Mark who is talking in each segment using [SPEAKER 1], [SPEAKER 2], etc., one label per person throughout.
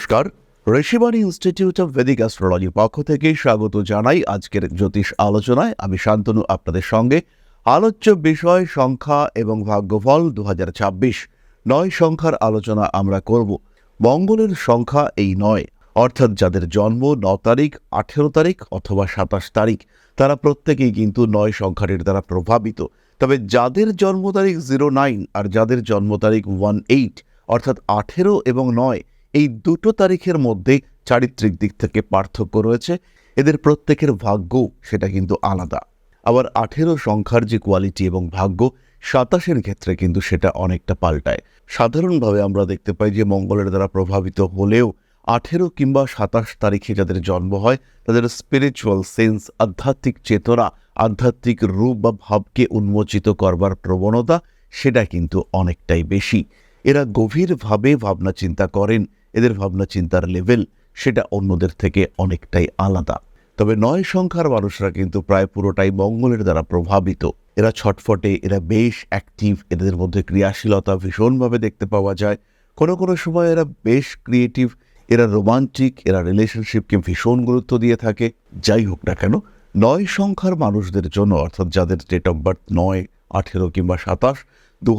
[SPEAKER 1] নমস্কার। Rishibani institute of Vedic অ্যাস্ট্রোলজির পক্ষ থেকে স্বাগত জানাই আজকের জ্যোতিষ আলোচনায়। আমি শান্তনু, আপনাদের সঙ্গে। আলোচ্য বিষয় সংখ্যা এবং ভাগ্যফল দু নয় সংখ্যার আলোচনা আমরা করব। মঙ্গলের সংখ্যা এই নয়। অর্থাৎ যাদের জন্ম ন তারিখ, আঠেরো তারিখ অথবা সাতাশ তারিখ, তারা প্রত্যেকেই কিন্তু নয় সংখ্যাটির দ্বারা প্রভাবিত। তবে যাদের জন্ম তারিখ জিরো নাইন আর যাদের জন্ম তারিখ ওয়ান এইট অর্থাৎ আঠেরো এবং নয় এই দুটো তারিখের মধ্যে চারিত্রিক দিক থেকে পার্থক্য রয়েছে। এদের প্রত্যেকের ভাগ্য সেটা কিন্তু আলাদা। আবার আঠেরো সংখ্যার যে কোয়ালিটি এবং ভাগ্য, সাতাশের ক্ষেত্রে কিন্তু সেটা অনেকটা পাল্টায়। সাধারণভাবে আমরা দেখতে পাই যে মঙ্গলের দ্বারা প্রভাবিত হলেও আঠেরো কিংবা সাতাশ তারিখে যাদের জন্ম হয়, তাদের স্পিরিচুয়াল সেন্স আধ্যাত্মিক চেতনা, আধ্যাত্মিক রূপ বা ভাবকে উন্মোচিত করবার প্রবণতা, সেটা কিন্তু অনেকটাই বেশি। এরা গভীরভাবে ভাবনা চিন্তা করেন এদের ভাবনা চিন্তার লেভেল সেটা অন্যদের থেকে অনেকটাই আলাদা। তবে নয় সংখ্যার মানুষরা কিন্তু প্রায় পুরোটাই মঙ্গলের দ্বারা প্রভাবিত। এরা ছটফটে, এরা বেশ অ্যাক্টিভ এদের মধ্যে ক্রিয়াশীলতা ভীষণভাবে দেখতে পাওয়া যায়। কোনো কোনো সময় এরা বেশ ক্রিয়েটিভ এরা রোমান্টিক এরা রিলেশনশিপকে ভীষণ গুরুত্ব দিয়ে থাকে। যাই হোক না কেন, নয় সংখ্যার মানুষদের জন্য, অর্থাৎ যাদের ডেট অফ বার্থ নয়, আঠেরো কিংবা সাতাশ দু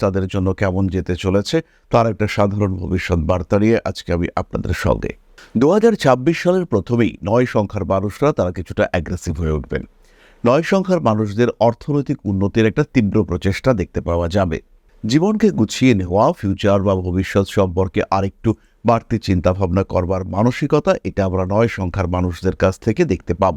[SPEAKER 1] তাদের জন্য কেমন যেতে চলেছে, তার একটা সাধারণ ভবিষ্যৎ বার্তা নিয়ে আজকে আমি আপনাদের সঙ্গে। দু হাজার ছাব্বিশ সালের প্রথমেই নয় সংখ্যার মানুষরা তারা কিছুটা অ্যাগ্রেসিভ হয়ে উঠবেন। নয় সংখ্যার মানুষদের অর্থনৈতিক উন্নতির একটা তীব্র প্রচেষ্টা দেখতে পাওয়া যাবে। জীবনকে গুছিয়ে নেওয়া ফিউচার বা ভবিষ্যৎ সম্পর্কে আরেকটু বাড়তি চিন্তাভাবনা করবার মানসিকতা, এটা আমরা নয় সংখ্যার মানুষদের কাছ থেকে দেখতে পাব।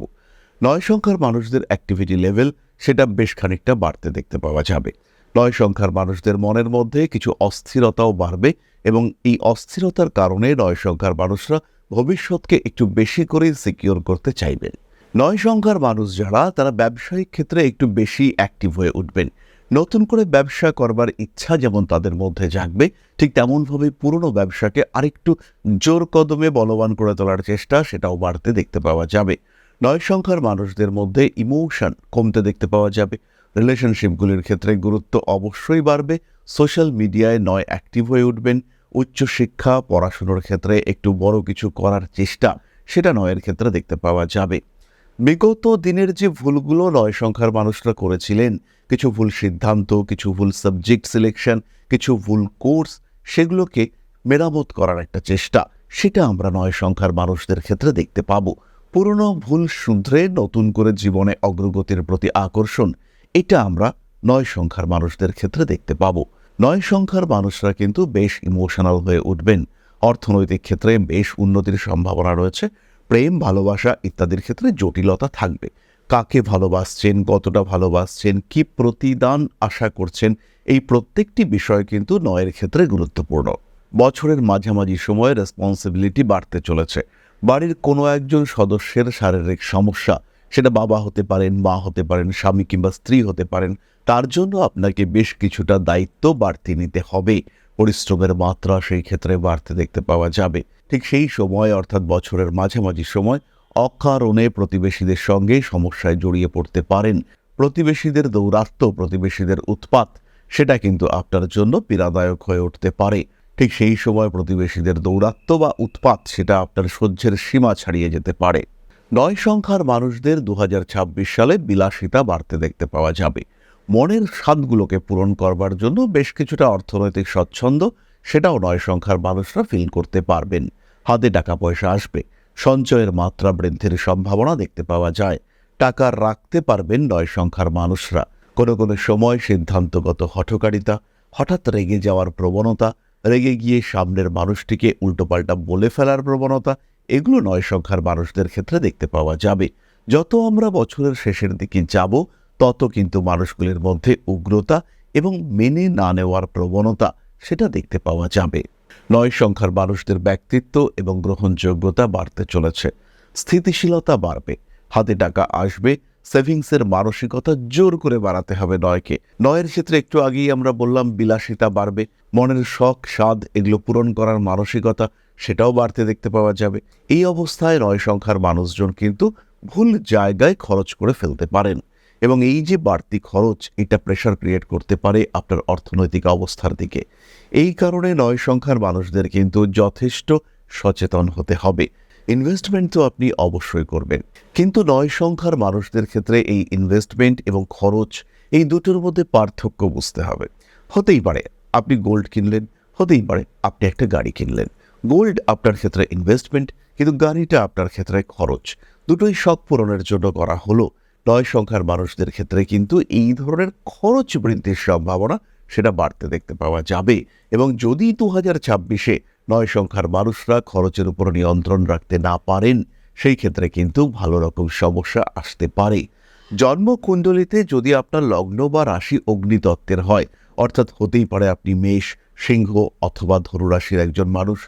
[SPEAKER 1] নয় সংখ্যার মানুষদের অ্যাক্টিভিটি লেভেল সেটা বেশ খানিকটা বাড়তে দেখতে পাওয়া যাবে। নয় সংখ্যার মানুষদের মনের মধ্যে কিছু অস্থিরতাও বাড়বে এবং এই অস্থিরতার কারণে নয় সংখ্যার মানুষরা ভবিষ্যৎকে একটু বেশি করে সিকিওর করতে চাইবেন। নয় সংখ্যার মানুষ যারা, তারা ব্যবসায়িক ক্ষেত্রে একটু বেশি অ্যাক্টিভ হয়ে উঠবেন। নতুন করে ব্যবসা করবার ইচ্ছা যেমন তাদের মধ্যে জাগবে, ঠিক তেমনভাবে পুরনো ব্যবসাকে আরেকটু জোর কদমে বলবান করে তোলার চেষ্টা সেটাও বাড়তে দেখতে পাওয়া যাবে। নয় সংখ্যার মানুষদের মধ্যে ইমোশন কমতে দেখতে পাওয়া যাবে। রিলেশনশিপগুলির ক্ষেত্রে গুরুত্ব অবশ্যই বাড়বে। সোশ্যাল মিডিয়ায় নয় অ্যাক্টিভ হয়ে উঠবেন। উচ্চশিক্ষা, পড়াশুনোর ক্ষেত্রে একটু বড় কিছু করার চেষ্টা, সেটা নয়ের ক্ষেত্রে দেখতে পাওয়া যাবে। বিগত দিনের যে ভুলগুলো নয় সংখ্যার মানুষরা করেছিলেন, কিছু ভুল সিদ্ধান্ত, কিছু ভুল সাবজেক্ট সিলেকশন, কিছু ভুল কোর্স, সেগুলোকে মেরামত করার একটা চেষ্টা, সেটা আমরা নয় সংখ্যার মানুষদের ক্ষেত্রে দেখতে পাবো। পুরনো ভুল শুধরে নতুন করে জীবনে অগ্রগতির প্রতি আকর্ষণ এটা আমরা নয় সংখ্যার মানুষদের ক্ষেত্রে দেখতে পাবো। নয় সংখ্যার মানুষরা কিন্তু বেশ ইমোশনাল হয়ে উঠবেন। অর্থনৈতিক ক্ষেত্রে বেশ উন্নতির সম্ভাবনা রয়েছে। প্রেম, ভালোবাসা ইত্যাদির ক্ষেত্রে জটিলতা থাকবে। কাকে ভালোবাসছেন, কতটা ভালোবাসছেন, কি প্রতিদান আশা করছেন, এই প্রত্যেকটি বিষয় কিন্তু নয়ের ক্ষেত্রে গুরুত্বপূর্ণ। বছরের মাঝামাঝি সময়ে রেসপন্সিবিলিটি বাড়তে চলেছে। বাড়ির কোনো একজন সদস্যের শারীরিক সমস্যা সেটা বাবা হতে পারেন, মা হতে পারেন, স্বামী কিংবা স্ত্রী হতে পারেন, তার জন্য আপনাকে বেশ কিছুটা দায়িত্ব বাড়তি নিতে হবে। পরিশ্রমের মাত্রা সেই ক্ষেত্রে বাড়তে দেখতে পাওয়া যাবে। ঠিক সেই সময়, অর্থাৎ বছরের মাঝামাঝি সময়, অকারণে প্রতিবেশীদের সঙ্গে সমস্যায় জড়িয়ে পড়তে পারেন। প্রতিবেশীদের দৌরাত্ম প্রতিবেশীদের উৎপাত, সেটা কিন্তু আপনার জন্য পীড়াদায়ক হয়ে উঠতে পারে। ঠিক সেই সময় প্রতিবেশীদের দৌরাত্ম বা উৎপাত, সেটা আপনার সহ্যের সীমা ছাড়িয়ে যেতে পারে। নয় সংখ্যার মানুষদের দু হাজার ছাব্বিশ সালে বিলাসিতা বাড়তে দেখতে পাওয়া যাবে। মনের স্বাদগুলোকে পূরণ করবার জন্য বেশ কিছুটা অর্থনৈতিক স্বচ্ছন্দ সেটাও নয় সংখ্যার মানুষরা ফিল করতে পারবেন। হাতে টাকা পয়সা আসবে, সঞ্চয়ের মাত্রা বৃদ্ধির সম্ভাবনা দেখতে পাওয়া যায়। টাকা রাখতে পারবেন নয় সংখ্যার মানুষরা। কোনো কোনো সময় সিদ্ধান্তগত হঠকারিতা, হঠাৎ রেগে যাওয়ার প্রবণতা, রেগে গিয়ে সামনের মানুষটিকে উল্টোপাল্টা বলে ফেলার প্রবণতা এগুলো নয় সংখ্যার মানুষদের ক্ষেত্রে দেখতে পাওয়া যাবে। যত আমরা বছরের শেষের দিকে যাব, তত কিন্তু মানুষগুলির মধ্যে উগ্রতা এবং মেনে না নেওয়ার প্রবণতা সেটা দেখতে পাওয়া যাবে। নয় সংখ্যার মানুষদের ব্যক্তিত্ব এবং গ্রহণযোগ্যতা বাড়তে চলেছে। স্থিতিশীলতা বাড়বে। হাতে টাকা আসবে, সেভিংসের মানসিকতা জোর করে বাড়াতে হবে নয়কে। নয়ের ক্ষেত্রে একটু আগেই আমরা বললাম, বিলাসিতা বাড়বে। মনের শখ, স্বাদ, এগুলো পূরণ করার মানসিকতা সেটাও বাড়তে দেখতে পাওয়া যাবে। এই অবস্থায় নয় সংখ্যার মানুষজন কিন্তু ভুল জায়গায় খরচ করে ফেলতে পারেন এবং এই যে বাড়তি খরচ, এটা প্রেশার ক্রিয়েট করতে পারে আপনার অর্থনৈতিক অবস্থার দিকে। এই কারণে নয় সংখ্যার মানুষদের কিন্তু যথেষ্ট সচেতন হতে হবে। ইনভেস্টমেন্ট তো আপনি অবশ্যই করবেন। কিন্তু নয় সংখ্যার মানুষদের ক্ষেত্রে এই ইনভেস্টমেন্ট এবং খরচ, এই দুটোর মধ্যে পার্থক্য বুঝতে হবে। হতেই পারে, আপনি গোল্ড কিনলেন, হতেই পারে, আপনি একটা গাড়ি কিনলেন। গোল্ড আপনার ক্ষেত্রে ইনভেস্টমেন্ট কিন্তু গাড়িটা আপনার ক্ষেত্রে খরচ। দুটোই শখ পূরণের জন্য করা হলো। নয় সংখ্যার মানুষদের ক্ষেত্রে কিন্তু এই ধরনের খরচ বৃদ্ধির সম্ভাবনা সেটা বাড়তে দেখতে পাওয়া যাবে। এবং যদি দু হাজার ছাব্বিশে নয় সংখ্যার মানুষরা খরচের উপর নিয়ন্ত্রণ রাখতে না পারেন, সেই ক্ষেত্রে কিন্তু ভালো রকম সমস্যা আসতে পারে। জন্মকুণ্ডলিতে যদি আপনার লগ্ন বা রাশি অগ্নিতত্ত্বের হয়, অর্থাৎ হতেই পারে আপনি মেষ, সিংহ অথবা ধনুরাশির একজন মানুষ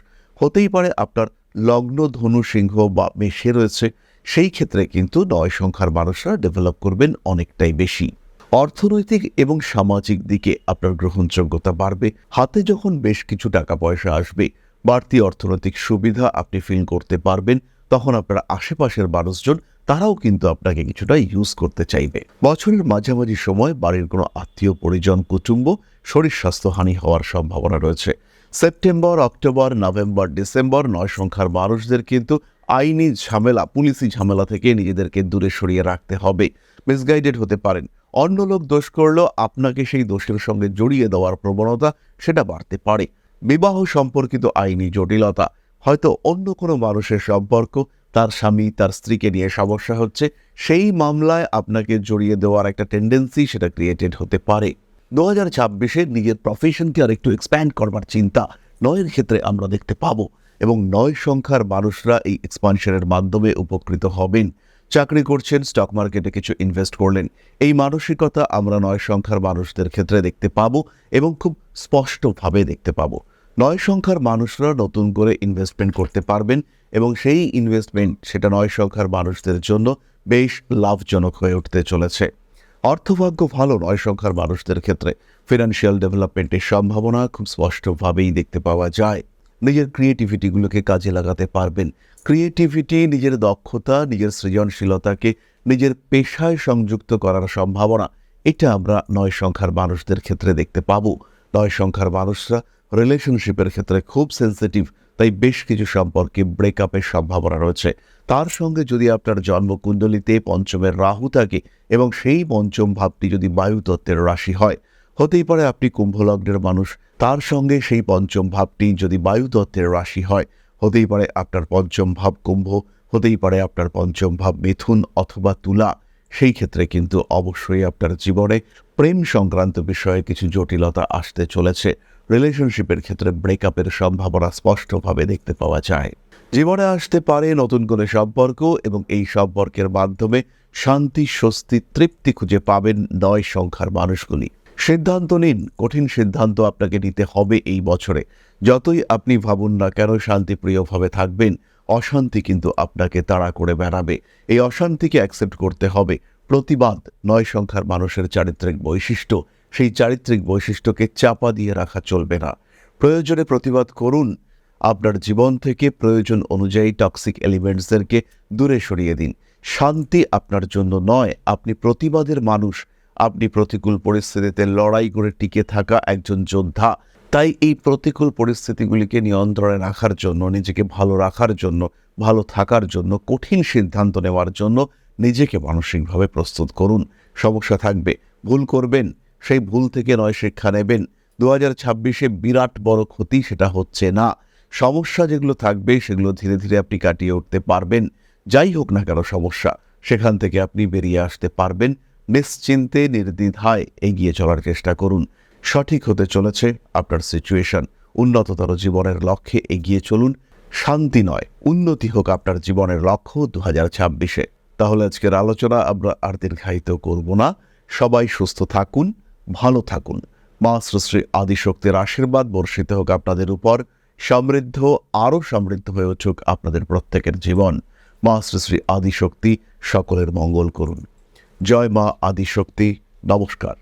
[SPEAKER 1] হতেই পারে আপনার লগ্ন, ধনু, সিংহ বা মেষে রয়েছে। সেই ক্ষেত্রে কিন্তু নয় সংখ্যার মানুষরা ডেভেলপ করবেন অনেকটাই বেশি। অর্থনৈতিক এবং সামাজিক দিকে আপনার গ্রহণযোগ্যতা বাড়বে। হাতে যখন বেশ কিছু টাকা পয়সা আসবে, বাড়তি অর্থনৈতিক সুবিধা আপনি ফিল করতে পারবেন। তখন আপনার আশেপাশের মানুষজন, তারাও কিন্তু আপনাকে কিছুটা ইউজ করতে চাইবে। বছরের মাঝামাঝি সময় বাড়ির কোনো আত্মীয়, পরিজন, কুটুম্ব শরীর স্বাস্থ্যহানি হওয়ার সম্ভাবনা রয়েছে। সেপ্টেম্বর, অক্টোবর, নভেম্বর, ডিসেম্বর, নয় সংখ্যার মানুষদের কিন্তু আইনি ঝামেলা পুলিশি ঝামেলা থেকে নিজেদেরকে দূরে সরিয়ে রাখতে হবে। মিসগাইডেড হতে পারেন। অন্য লোক দোষ করলেও আপনাকে সেই দোষের সঙ্গে জড়িয়ে দেওয়ার প্রবণতা সেটা বাড়তে পারে। বিবাহ সম্পর্কিত আইনি জটিলতা। হয়তো অন্য কোনো মানুষের সম্পর্ক, তার স্বামী, তার স্ত্রীকে নিয়ে সমস্যা হচ্ছে, সেই মামলায় আপনাকে জড়িয়ে দেওয়ার একটা টেন্ডেন্সি সেটা ক্রিয়েটেড হতে পারে। দু হাজার ছাব্বিশে নিজের প্রফেশনকে আর একটু এক্সপ্যান্ড করবার চিন্তা নয়ের ক্ষেত্রে আমরা দেখতে পাবো এবং নয় সংখ্যার মানুষরা এই এক্সপানশনের মাধ্যমে উপকৃত হবেন। চাকরি করছেন স্টক মার্কেটে কিছু ইনভেস্ট করলেন। এই মানসিকতা আমরা নয় সংখ্যার মানুষদের ক্ষেত্রে দেখতে পাবো এবং খুব স্পষ্টভাবে দেখতে পাবো। নয় সংখ্যার মানুষরা নতুন করে ইনভেস্টমেন্ট করতে পারবেন এবং সেই ইনভেস্টমেন্ট সেটা নয় সংখ্যার মানুষদের জন্য বেশ লাভজনক হয়ে উঠতে চলেছে। অর্থভাগ্য ভালো নয় সংখ্যার মানুষদের ক্ষেত্রে। ফিনান্সিয়াল ডেভেলপমেন্টের সম্ভাবনা খুব স্পষ্টভাবেই দেখতে পাওয়া যায়। নিজের ক্রিয়েটিভিটিগুলোকে কাজে লাগাতে পারবেন। ক্রিয়েটিভিটি নিজের দক্ষতা, নিজের সৃজনশীলতাকে নিজের পেশায় সংযুক্ত করার সম্ভাবনা, এটা আমরা নয় সংখ্যার মানুষদের ক্ষেত্রে দেখতে পাবো। নয় সংখ্যার মানুষরা রিলেশনশিপের ক্ষেত্রে খুব সেন্সিটিভ তাই বেশ কিছু সম্পর্কে ব্রেকআপের সম্ভাবনা রয়েছে। তার সঙ্গে যদি আপনার জন্মকুণ্ডলিতে পঞ্চমের রাহু থাকে এবং সেই পঞ্চম ভাবটি যদি বায়ুতত্ত্বের রাশি হয়, হতেই পারে আপনি কুম্ভলগ্নের মানুষ। তার সঙ্গে সেই পঞ্চম ভাবটি যদি বায়ুতত্ত্বের রাশি হয়, হতেই পারে আপনার পঞ্চম ভাব কুম্ভ, হতেই পারে আপনার পঞ্চম ভাব মিথুন অথবা তুলা। সেই ক্ষেত্রে কিন্তু অবশ্যই আপনার জীবনে প্রেম সংক্রান্ত বিষয়ে কিছু জটিলতা আসতে চলেছে। রিলেশনশিপের ক্ষেত্রে ব্রেকআপের সম্ভাবনা স্পষ্টভাবে দেখতে পাওয়া যায়। জীবনে আসতে পারে নতুন করে সম্পর্ক এবং এই সম্পর্কের মাধ্যমে শান্তি, স্বস্তি, তৃপ্তি খুঁজে পাবেন নয় সংখ্যার মানুষগুলি। সিদ্ধান্ত নিন, কঠিন সিদ্ধান্ত আপনাকে নিতে হবে এই বছরে। যতই আপনি ভাবুন না কেন, শান্তিপ্রিয়ভাবে থাকবেন, অশান্তি কিন্তু আপনাকে তাড়া করে বেড়াবে। এই অশান্তিকে অ্যাকসেপ্ট করতে হবে। প্রতিবাদ নয় সংখ্যার মানুষের চারিত্রিক বৈশিষ্ট্য। সেই চারিত্রিক বৈশিষ্ট্যকে চাপা দিয়ে রাখা চলবে না। প্রয়োজনে প্রতিবাদ করুন। আপনার জীবন থেকে প্রয়োজন অনুযায়ী টক্সিক এলিমেন্টসদেরকে দূরে সরিয়ে দিন। শান্তি আপনার জন্য নয়। আপনি প্রতিবাদের মানুষ। আপনি প্রতিকূল পরিস্থিতিতে লড়াই করে টিকে থাকা একজন যোদ্ধা। তাই এই প্রতিকূল পরিস্থিতিগুলিকে নিয়ন্ত্রণে রাখার জন্য, নিজেকে ভালো রাখার জন্য, ভালো থাকার জন্য, কঠিন সিদ্ধান্ত নেওয়ার জন্য নিজেকে মানসিকভাবে প্রস্তুত করুন। সমস্যা থাকবে, ভুল করবেন সেই ভুল থেকে নয় শিক্ষা নেবেন। দু হাজার ছাব্বিশে বিরাট বড় ক্ষতি, সেটা হচ্ছে না। সমস্যা যেগুলো থাকবে, সেগুলো ধীরে ধীরে আপনি কাটিয়ে উঠতে পারবেন। যাই হোক না কেন সমস্যা, সেখান থেকে আপনি বেরিয়ে আসতে পারবেন। নিশ্চিন্তে, নির্দ্বিধায় এগিয়ে চলার চেষ্টা করুন। সঠিক হতে চলেছে আপনার সিচুয়েশন উন্নততর জীবনের লক্ষ্যে এগিয়ে চলুন। শান্তি নয়, উন্নতি হোক আপনার জীবনের লক্ষ্য দু হাজার ছাব্বিশে। তাহলে আজকের আলোচনা আমরা আর দীর্ঘায়িত করব না। সবাই সুস্থ থাকুন। ভালো থাকুন। মা শ্রী আদিশক্তির আশীর্বাদ বর্ষিত হোক আপনাদের উপর। সমৃদ্ধ, আরও সমৃদ্ধ হয়ে উঠুক আপনাদের প্রত্যেকের জীবন। মা শ্রী আদিশক্তি সকলের মঙ্গল করুন। জয় মা আদিশক্তি। নমস্কার।